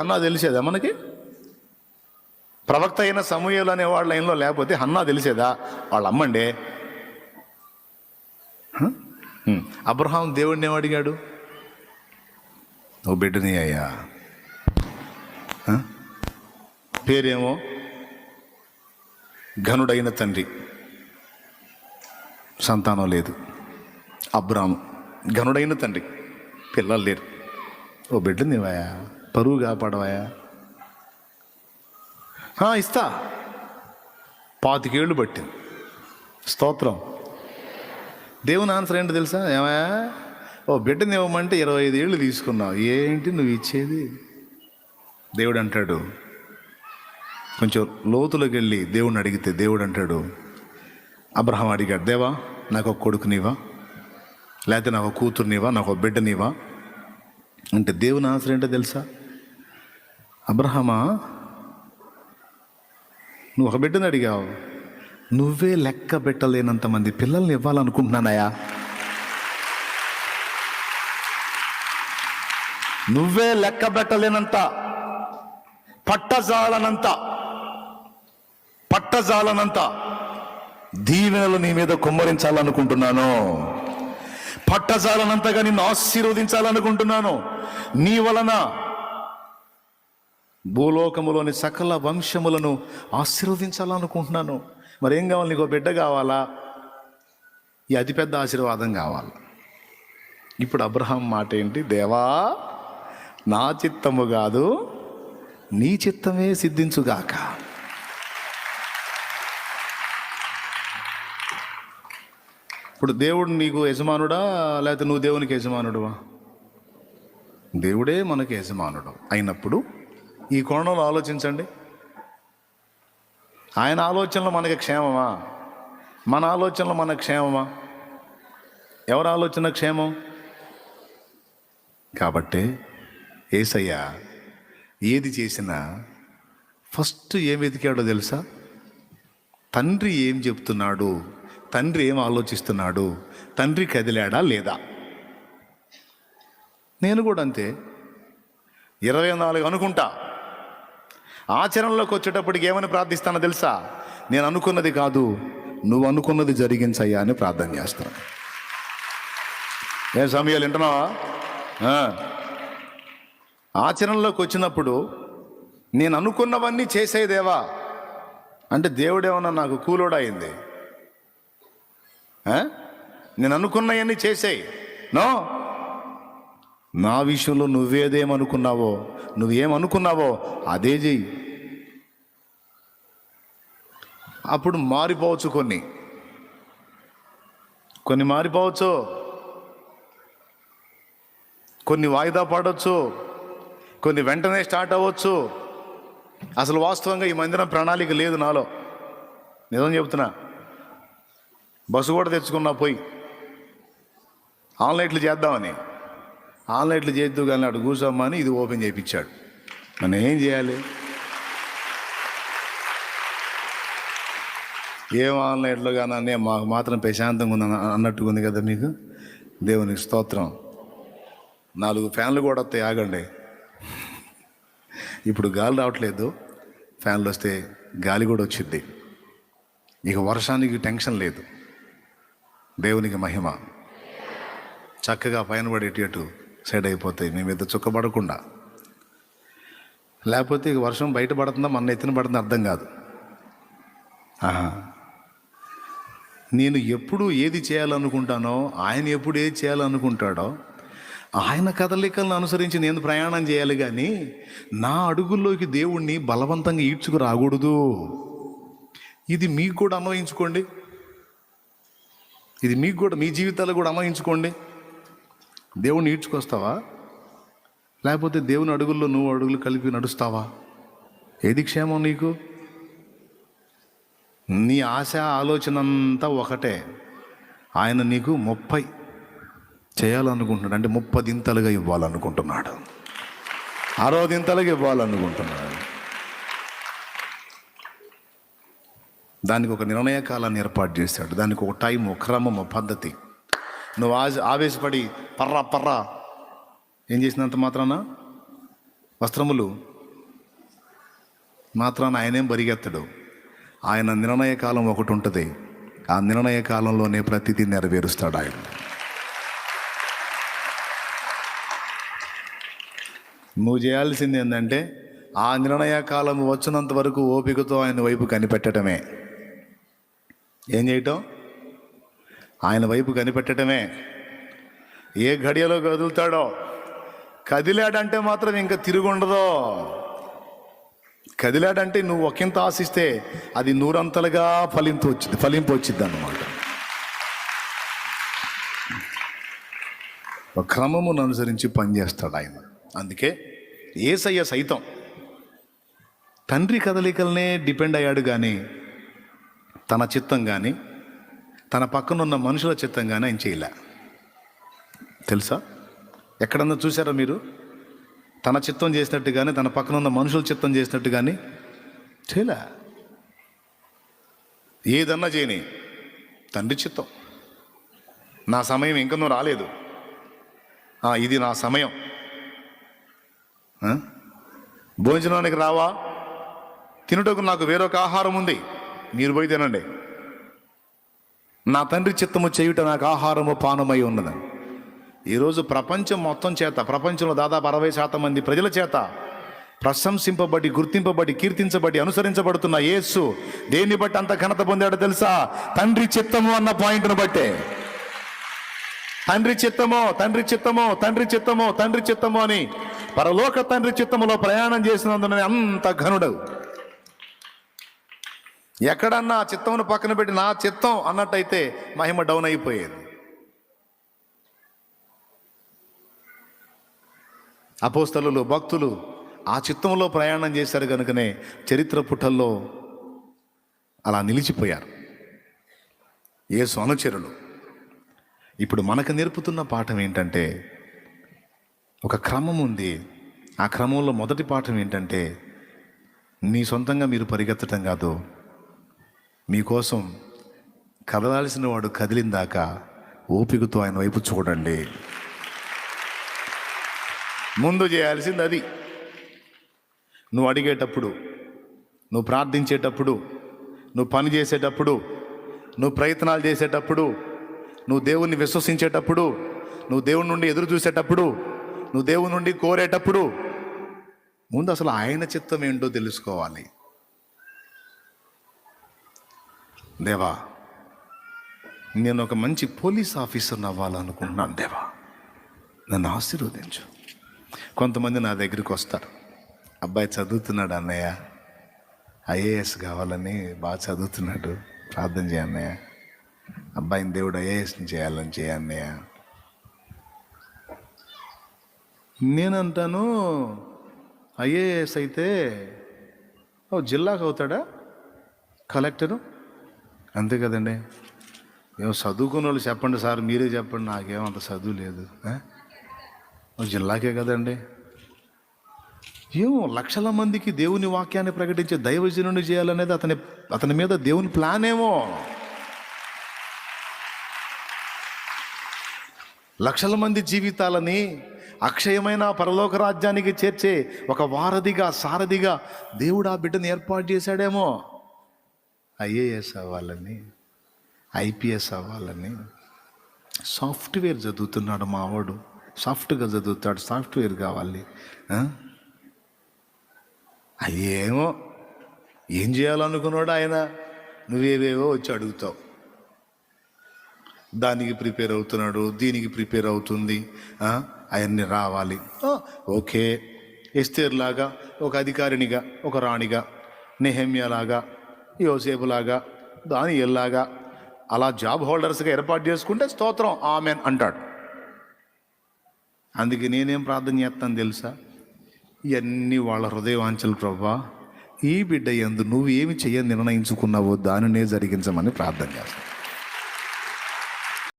అన్నా తెలిసేదా మనకి? ప్రవక్త అయిన సమూహలు అనే వాళ్ళ లైన్లో లేకపోతే హన్నా తెలిసేదా? వాళ్ళ అమ్మండే. అబ్రహాం దేవుడిని ఏమడిగాడు ఓ బిడ్డని అయ్యా. పేరేమో? ఘనుడైన తండ్రి. సంతానం లేదు. అబ్రాము ఘనుడైన తండ్రి. పిల్లలు లేరు. ఓ బిడ్డని ఇవ్వయా పరువు కాపాడవాయా ఇస్తా. పాతికేళ్ళు పట్టింది. స్తోత్రం. దేవుని ఆన్సర్ ఏంటో తెలుసా? ఏమయ్యా? ఓ బిడ్డని ఇవ్వమంటే ఇరవై ఐదు ఏళ్ళు తీసుకున్నావు. ఏంటి నువ్వు ఇచ్చేది? దేవుడు అంటాడు కొంచెం లోతులోకి వెళ్ళి దేవుడిని అడిగితే దేవుడు అంటాడు అబ్రహం అడిగాడు దేవా నాకు ఒక కొడుకునివా లేకపోతే నాకు కూతురునివా నాకు ఒక బిడ్డనివా అంటే దేవుని ఆన్సర్ ఏంటో తెలుసా? అబ్రహమా నువ్వు ఒక బిడ్డని అడిగావు. నువ్వే లెక్క పెట్టలేనంత మంది పిల్లల్ని ఇవ్వాలనుకుంటున్నానయా నువ్వే లెక్క పెట్టలేనంత పట్టజాలనంత పట్టజాలనంత దీవెనలు నీ మీద కుమ్మరించాలనుకుంటున్నాను. పట్టజాలనంతగా నిన్ను ఆశీర్వదించాలనుకుంటున్నాను. నీ వలన భూలోకములోని సకల వంశములను ఆశీర్వదించాలనుకుంటున్నాను. మరి ఏం కావాలి? నీకు బిడ్డ కావాలా? ఈ అతిపెద్ద ఆశీర్వాదం కావాలి. ఇప్పుడు అబ్రహాం మాట ఏంటి? దేవా నా చిత్తము కాదు నీ చిత్తమే సిద్ధించుగాక. ఇప్పుడు దేవుడు నీకు యజమానుడా? లేకపోతే నువ్వు దేవునికి యజమానుడువా? దేవుడే మనకి యజమానుడు అయినప్పుడు ఈ కోణంలో ఆలోచించండి. ఆయన ఆలోచనలు మనకి క్షేమమా? మన ఆలోచనలు మన క్షేమమా? ఎవరి ఆలోచన క్షేమం? కాబట్టి ఏసయ్య ఏది చేసినా ఫస్ట్ ఏం వెతికాడో తెలుసా? తండ్రి ఏం చెప్తున్నాడు? తండ్రి ఏం ఆలోచిస్తున్నాడు? తండ్రి కదిలాడా లేదా? నేను కూడా అంతే. ఇరవై నాలుగు అనుకుంటా. ఆచరణలోకి వచ్చేటప్పటికి ఏమని ప్రార్థిస్తానో తెలుసా? నేను అనుకున్నది కాదు నువ్వు అనుకున్నది జరిగించయ్యా అని ప్రార్థన చేస్తాను. ఏ సమయాలు వింటున్నావా? ఆచరణలోకి వచ్చినప్పుడు నేను అనుకున్నవన్నీ చేసేదేవా? అంటే దేవుడేమన్నా నాకు కూలోడా అయింది ఆ? నేను అనుకున్నవన్నీ చేసేయి. నో? నా విషయంలో నువ్వేదేమనుకున్నావో నువ్వేమనుకున్నావో అదే చెయ్యి. అప్పుడు మారిపోవచ్చు కొన్ని. కొన్ని మారిపోవచ్చు. కొన్ని వాయిదా పడవచ్చు కొన్ని వెంటనే స్టార్ట్ అవ్వచ్చు. అసలు వాస్తవంగా ఈ మందిరం ప్రణాళిక లేదు నాలో. నిజం చెబుతున్నా బస్సు కూడా తెచ్చుకున్నా పోయి. ఆన్లైట్లు చేద్దామని. ఆన్లైట్లు చేద్దు కానీ అటు కూర్చోమ్మని ఇది ఓపెన్ చేయించాడు. మనం ఏం చేయాలి? ఏం ఆన్లైన్లో కానీ మాకు మాత్రం ప్రశాంతంగా ఉంది అన్నట్టుగా ఉంది కదా మీకు? దేవునికి స్తోత్రం. నాలుగు ఫ్యాన్లు కూడా వస్తాయి ఆగండి. ఇప్పుడు గాలి రావట్లేదు. ఫ్యాన్లు వస్తే గాలి కూడా వచ్చింది. ఇక వర్షానికి టెన్షన్ లేదు. దేవునికి మహిమ. చక్కగా పైన పడేటట్టు సైడ్ అయిపోతాయి. మేము ఇద్దరు చుక్కబడకుండా. లేకపోతే ఇక వర్షం బయట పడుతుందా మన ఎత్తున పడుతుందా అర్థం కాదు. ఆహా. నేను ఎప్పుడు ఏది చేయాలనుకుంటానో ఆయన ఎప్పుడు ఏది చేయాలనుకుంటాడో ఆయన కదలికలను అనుసరించి నేను ప్రయాణం చేయాలి కానీ నా అడుగుల్లోకి దేవుణ్ణి బలవంతంగా ఈడ్చుకు రాకూడదు ఇది మీకు కూడా అన్వయించుకోండి. ఇది మీకు కూడా మీ జీవితాలు కూడా అన్వయించుకోండి. దేవుణ్ణి ఈడ్చుకొస్తావా? లేకపోతే దేవుని అడుగుల్లో నువ్వు అడుగులు కలిపి నడుస్తావా? ఏది క్షేమం నీకు? నీ ఆశ ఆలోచన అంతా ఒకటే. ఆయన నీకు ముప్పై చేయాలనుకుంటున్నాడు. అంటే ముప్పదింతలుగా ఇవ్వాలనుకుంటున్నాడు. అరవదింతలుగా ఇవ్వాలనుకుంటున్నాడు. దానికి ఒక నిర్ణయ కాలాన్ని ఏర్పాటు చేశాడు. దానికి ఒక టైం ఒక క్రమం పద్ధతి. నువ్వు ఆ ఆవేశపడి పర్రా పర్రా. ఏం చేసినంత మాత్రాన? వస్త్రములు. మాత్రాన ఆయనేం బరిగెత్తడు. ఆయన నిర్ణయ కాలం ఒకటి ఉంటుంది. ఆ నిర్ణయ కాలంలోనే ప్రతిదీ నెరవేరుస్తాడు ఆయన. నువ్వు చేయాల్సింది ఏంటంటే ఆ నిర్ణయ కాలం వచ్చినంత వరకు ఓపికతో ఆయన వైపు కనిపెట్టడమే ఏం చేయటం? ఆయన వైపు కనిపెట్టడమే ఏ ఘడియలో కదులుతాడో కదిలాడంటే మాత్రం ఇంకా తిరుగుండదో. కదిలాడంటే నువ్వు ఒకంత ఆశిస్తే అది నూరంతలుగా ఫలింపు వచ్చింది ఫలింపు వచ్చింది అన్నమాట. ఒక క్రమమును అనుసరించి పనిచేస్తాడు ఆయన. అందుకే ఏసయ్య సైతం తండ్రి కదలికలనే డిపెండ్ అయ్యాడు కానీ తన చిత్తం కానీ తన పక్కనున్న మనుషుల చిత్తం కానీ ఆయన చేయలే. తెలుసా? ఎక్కడన్నా చూసారా మీరు? తన చిత్తం చేసినట్టు కానీ తన పక్కన ఉన్న మనుషుల చిత్తం చేసినట్టు కానీ చేయలే. ఏదన్నా చేయని తండ్రి చిత్తం. నా సమయం ఇంకనూ రాలేదు. ఇది నా సమయం. భోజనానికి రావా? తినుటకు నాకు వేరొక ఆహారం ఉంది. మీరు పోయి తినండి. నా తండ్రి చిత్తము చేయుట నాకు ఆహారము పానమై ఉన్నదని ఈరోజు ప్రపంచం మొత్తం చేత ప్రపంచంలో దాదాపు అరవై శాతం మంది ప్రజల చేత ప్రశంసింపబడి గుర్తింపబడి కీర్తించబడి అనుసరించబడుతున్న యేసు దేన్ని బట్టి అంత ఘనత పొందాడో తెలుసా? తండ్రి చిత్తము అన్న పాయింట్ను బట్టే. తండ్రి చిత్తమో తండ్రి చిత్తమో తండ్రి చిత్తమో తండ్రి చిత్తమో అని పరలోక తండ్రి చిత్తములో ప్రయాణం చేసినందున అంత ఘనుడు. ఎక్కడన్నా చిత్తమును పక్కన పెట్టి నా చిత్తం అన్నట్టయితే మహిమ డౌన్ అయిపోయేది. అపోస్తలు భక్తులు ఆ చిత్తంలో ప్రయాణం చేశారు కనుకనే చరిత్ర పుటల్లో అలా నిలిచిపోయారు. యేసు అనుచరులు. ఇప్పుడు మనకు నేర్పుతున్న పాఠం ఏంటంటే ఒక క్రమం ఉంది. ఆ క్రమంలో మొదటి పాఠం ఏంటంటే మీ సొంతంగా మీరు పరిగెత్తడం కాదు. మీకోసం కదలాల్సిన వాడు కదిలిందాక ఓపికతో ఆయన వైపు చూడండి. ముందు చేయాల్సింది అది. నువ్వు అడిగేటప్పుడు నువ్వు ప్రార్థించేటప్పుడు నువ్వు పని చేసేటప్పుడు నువ్వు ప్రయత్నాలు చేసేటప్పుడు నువ్వు దేవుణ్ణి విశ్వసించేటప్పుడు నువ్వు దేవుని నుండి ఎదురు చూసేటప్పుడు నువ్వు దేవుని నుండి కోరేటప్పుడు ముందు అసలు ఆయన చిత్తం ఏంటో తెలుసుకోవాలి. దేవా నేను ఒక మంచి పోలీస్ ఆఫీసర్ని అవ్వాలనుకుంటున్నాను దేవా. నన్ను ఆశీర్వదించు. కొంతమంది నా దగ్గరికి వస్తారు. అబ్బాయి చదువుతున్నాడు అన్నయ్య. ఐఏఎస్ కావాలని బాగా చదువుతున్నాడు. ప్రార్థన చేయన్నయ్య అబ్బాయిని దేవుడు ఐఏఎస్ని చేయాలని చేయన్నయ్య నేనంటాను ఐఏఎస్ అయితే ఓ జిల్లాకు అవుతాడా కలెక్టరు? అంతే కదండి. ఏమో చదువుకున్న వాళ్ళు చెప్పండి సార్ మీరే చెప్పండి. నాకేమంత చదువు లేదు. జిల్లాకే కదండి. ఏమో లక్షల మందికి దేవుని వాక్యాన్ని ప్రకటించే దైవజనుని చేయాలనేది అతని అతని మీద దేవుని ప్లాన్ ఏమో. లక్షల మంది జీవితాలని అక్షయమైన పరలోక రాజ్యానికి చేర్చే ఒక వారధిగా సారథిగా దేవుడు ఆ బిడ్డను ఏర్పాటు చేశాడేమో. ఐఏఎస్ అవ్వాలని ఐపీఎస్ అవ్వాలని సాఫ్ట్వేర్ చదువుతున్నాడు మావాడు. సాఫ్ట్గా చదువుతాడు సాఫ్ట్వేర్ కావాలి. ఆ? ఏం చేయాలనుకున్నాడు ఆయన? నువ్వేవేవో వచ్చి అడుగుతావు. దానికి ప్రిపేర్ అవుతున్నాడు దీనికి ప్రిపేర్ అవుతుంది అవన్నీ రావాలి. ఓకే. ఎస్తేర్లాగా ఒక అధికారినిగా ఒక రాణిగా నెహమ్యలాగా యోసేపులాగా దాని ఎల్లాగా అలా జాబ్ హోల్డర్స్గా ఏర్పాటు చేసుకుంటే స్తోత్రం ఆమెన్ అంటాడు. అందుకే నేనేం ప్రార్థన చేస్తాను తెలుసా? ఇవన్నీ వాళ్ళ హృదయవాంఛలు ప్రభా. ఈ బిడ్డ ఎందు నువ్వు ఏమి నిర్ణయించుకున్నావో దానినే జరిగించమని ప్రార్థన చేస్తాను.